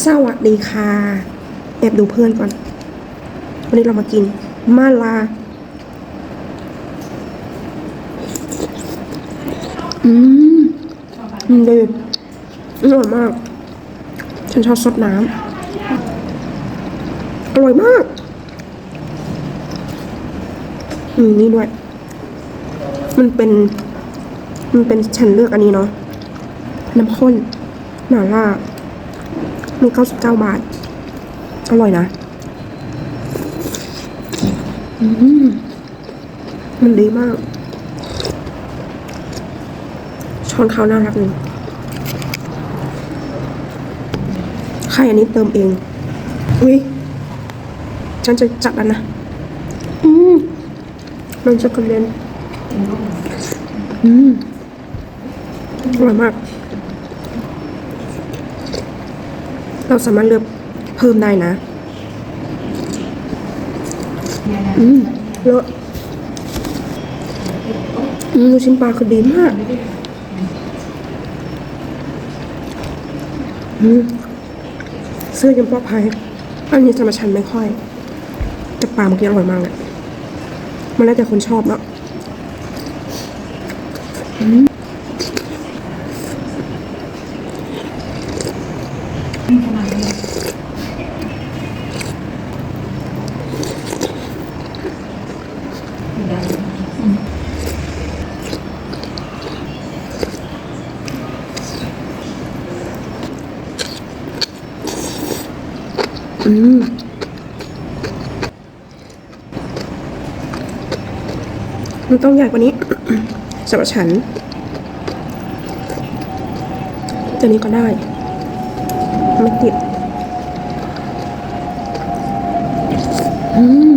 สวัสดีค่ะ แอบดูเพื่อนก่อน วันนี้เรามากิน มาลาอืมอืมดีอร่อยมาก ฉันชอบซดน้ำ อร่อยมาก อืม นี่ด้วย มันเป็น มันเป็นฉันเลือกอันนี้เนาะ น้ำข้นหม่าล่า มีเก้าสิบเก้าบาท อร่อยนะอืมมันดีมาก ช้อนเขาน่ารักเลยไข่อันนี้เติมเอง อุ้ยฉันจะจัดแล้วนะ อืมมันจะกระเด็นอืมอร่อยมาก เราสามารถเลือกเพิ่มได้นะ อืมเลอะอืมลูกชิ้นปลาคือดีมากอืมเสื้อยังปลอดภัยอันนี้จะมาชันไม่ค่อย แต่ปลาเมื่อกี้อร่อยมากเลยมันแล้วแต่คนชอบเนาะ อืมมันต้องใหญ่กว่านี้สำหรับฉันตัวนี้ก็ได้ ไม่ติด อืม